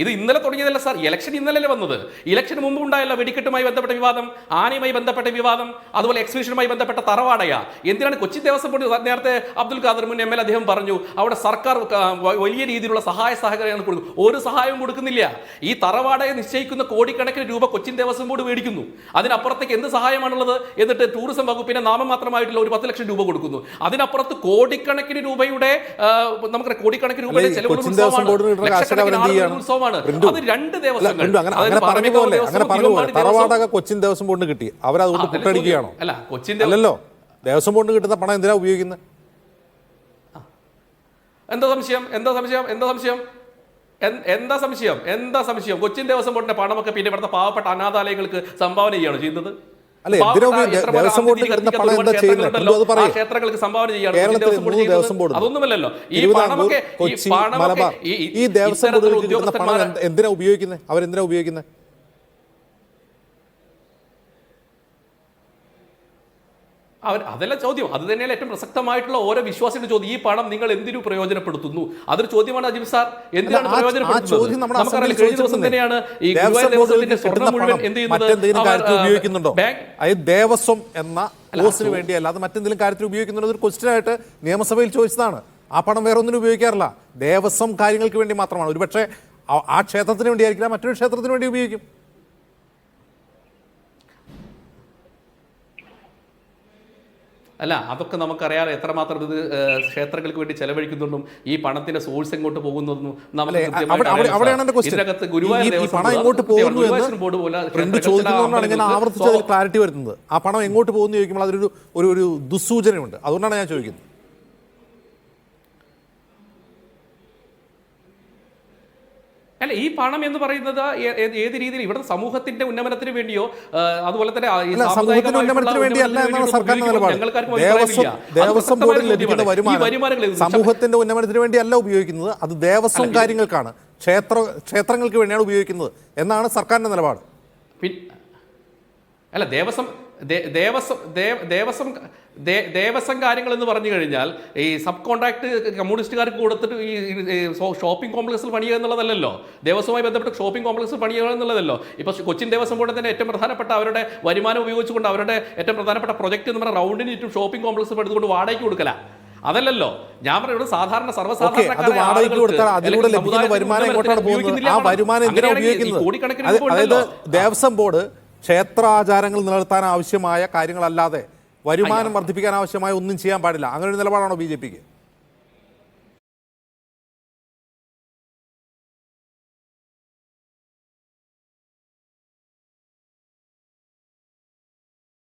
ഇത് ഇന്നലെ തുടങ്ങിയതല്ല sir. Election ഇന്നലെ വന്നത്. ഇലക്ഷന് മുമ്പ് ഉണ്ടായല്ല വെടിക്കെട്ടുമായി ബന്ധപ്പെട്ട വിവാദം ആനയുമായി ബന്ധപ്പെട്ട വിവാദം അതുപോലെ എക്സിബിഷനുമായി ബന്ധപ്പെട്ട തറവാടയ. എന്തിനാണ് കൊച്ചി ദേവസ്വം ബോർഡ് നേരത്തെ അബ്ദുൽ ഖാദർ മുൻ എം എൽ അദ്ദേഹം പറഞ്ഞു അവിടെ സർക്കാർ വലിയ രീതിയിലുള്ള സഹായ സഹകരണങ്ങൾ കൊടുക്കും. ഒരു സഹായവും കൊടുക്കുന്നില്ല. ഈ തറവാടയെ നിശ്ചയിക്കുന്ന കോടിക്കണക്കിന് രൂപ കൊച്ചിൻ ദേവസ്വം ബോർഡ് മേടിക്കുന്നു. അതിനപ്പുറത്തേക്ക് എന്ത് സഹായമാണുള്ളത്? എന്നിട്ട് ടൂറിസം വകുപ്പിന് നാമമാത്രമായിട്ടുള്ള ഒരു പത്ത് ലക്ഷം രൂപ കൊടുക്കുന്നു. അതിനപ്പുറത്ത് കോടിക്കണക്കിന് രൂപയുടെ നമുക്ക് കോടിക്കണക്കിന് രൂപയുടെ ചെലവ് ഉത്സവമാണ്. ബിന്ദു. അത് രണ്ട് ദേവസ്വങ്ങൾ. കൊച്ചിൻ ദേവസ്വം ബോർഡിന് കിട്ടി. അവരതുകൊണ്ട് കുട്ടടിക്കുകയാണോ? അല്ല കൊച്ചിൻ അല്ലല്ലോ ദേവസ്വം ബോർഡിന് കിട്ടുന്ന പണം എന്തിനാ ഉപയോഗിക്കുന്നത് എന്താ സംശയം? എന്താ സംശയം? എന്താ സംശയം? എന്താ സംശയം? എന്താ സംശയം? കൊച്ചിൻ ദേവസ്വം ബോർഡിന്റെ പണമൊക്കെ പിന്നെ ഇവിടുത്തെ പാവപ്പെട്ട അനാഥാലയങ്ങൾക്ക് സംഭാവന ചെയ്യുകയാണോ ചെയ്യുന്നത്? ക്ഷേത്രങ്ങൾക്ക് സംഭാവന ചെയ്യാണ് അതൊന്നുമല്ലല്ലോ. ഈ പണമൊക്കെ ഈ ദേവസ്വം എന്തിനാ ഉപയോഗിക്കുന്നത്? അവരെന്തിനാ ഉപയോഗിക്കുന്നത്? അവർ അതല്ല ചോദ്യം. അത് തന്നെയല്ല ഏറ്റവും പ്രസക്തമായിട്ടുള്ള ഓരോ വിശ്വാസിയുടെ ചോദ്യം. ഈ പണം നിങ്ങൾ എന്തിനു പ്രയോജനപ്പെടുത്തുന്നു? അതൊരു ചോദ്യമാണ് അജിബ് സാർ. എന്തിനാണ് പ്രയോജനപ്പെടുത്തുന്നത്? നമുക്കറിയാം കഴിഞ്ഞ ദിവസം. തന്നെയാണ് ഈ ദേവസ്വത്തിന്റെ സ്വർണം മുഴുവൻ എന്ത് ചെയ്യുന്നത്? ബാങ്ക് ദേവസ്വം എന്ന കോഴ്സിന് അത് വേണ്ടി അല്ലാതെ മറ്റെന്തെങ്കിലും കാര്യത്തിൽ ഉപയോഗിക്കുന്നുണ്ടോ? ഒരു ക്വസ്റ്റ്യൻ ആയിട്ട് നിയമസഭയിൽ ചോദിച്ചതാണ്. ആ പണം വേറെ ഒന്നിനും ഉപയോഗിക്കാറില്ല. ദേവസ്വം കാര്യങ്ങൾക്ക് വേണ്ടി മാത്രമാണ്. ഒരുപക്ഷെ ആ- ആ ക്ഷേത്രത്തിന് വേണ്ടി ആയിരിക്കില്ല മറ്റൊരു ക്ഷേത്രത്തിന് വേണ്ടി ഉപയോഗിക്കും. അല്ല അതൊക്കെ നമുക്കറിയാം എത്രമാത്രം ഇത് ക്ഷേത്രങ്ങൾക്ക് വേണ്ടി ചെലവഴിക്കുന്നുണ്ടും ഈ പണത്തിന്റെ സോഴ്സ് എങ്ങോട്ട് പോകുന്നതെന്നും നമുക്ക് ഇതിനകത്ത് ഗുരുവായൂർ ബോർഡ് പോലെ ക്ലാരിറ്റി വരുന്നത് ആ പണം എങ്ങോട്ട് പോകുന്നു ചോദിക്കുമ്പോൾ അതൊരു ഒരു ഒരു ദുസ്സൂചനയുണ്ട്. അതുകൊണ്ടാണ് ഞാൻ ചോദിക്കുന്നത്. അല്ല ഈ പണം എന്ന് പറയുന്നത് ഏത് രീതിയിൽ ഇവിടെ സമൂഹത്തിന്റെ ഉന്നമനത്തിന് വേണ്ടിയോ അതുപോലെ തന്നെ സമൂഹത്തിന്റെ ഉന്നമനത്തിന് വേണ്ടിയല്ല ഉപയോഗിക്കുന്നത്. അത് ദേവസ്വം കാര്യങ്ങൾക്കാണ്. ക്ഷേത്ര ക്ഷേത്രങ്ങൾക്ക് വേണ്ടിയാണ് ഉപയോഗിക്കുന്നത്. എന്നാണ് സർക്കാരിന്റെ നിലപാട്. അല്ല ദേവസ്വം ദേവസ്വം ദേവസ്വം ദേവസ്വം കാര്യങ്ങൾ എന്ന് പറഞ്ഞു കഴിഞ്ഞാൽ ഈ സബ് കോൺട്രാക്ട് കമ്മ്യൂണിസ്റ്റുകാർക്ക് കൊടുത്തിട്ട് ഈ ഷോപ്പിംഗ് കോംപ്ലക്സിൽ പണിയുക എന്നുള്ളതല്ലല്ലോ. ദേവസ്വമായി ബന്ധപ്പെട്ട് ഷോപ്പിംഗ് കോംപ്ലക്സിൽ പണിയുക എന്നുള്ളതല്ലോ. ഇപ്പോൾ കൊച്ചിൻ ദേവസ്വം ബോർഡ് തന്നെ ഏറ്റവും പ്രധാനപ്പെട്ട അവരുടെ വരുമാനം ഉപയോഗിച്ചുകൊണ്ട് അവരുടെ ഏറ്റവും പ്രധാനപ്പെട്ട പ്രൊജക്ട് എന്ന് പറഞ്ഞാൽ റൗണ്ടിന് ചുറ്റും ഷോപ്പിംഗ് കോംപ്ലക്സ് എടുത്തുകൊണ്ട് വാടകയ്ക്ക് കൊടുക്കല. അതല്ലല്ലോ. ഞാൻ പറയുന്നത് സാധാരണ സർവസാധാരണ കോടിക്കണക്കിന് അത് അതായത്. ദേവസ്വം ബോർഡ് ക്ഷേത്രാചാരങ്ങൾ നിലനിർത്താൻ ആവശ്യമായ കാര്യങ്ങളല്ലാതെ വരുമാനം വർദ്ധിപ്പിക്കാൻ ആവശ്യമായ ഒന്നും ചെയ്യാൻ പാടില്ല. അങ്ങനെ ഒരു നിലപാടാണോ ബി ജെ പിക്ക്?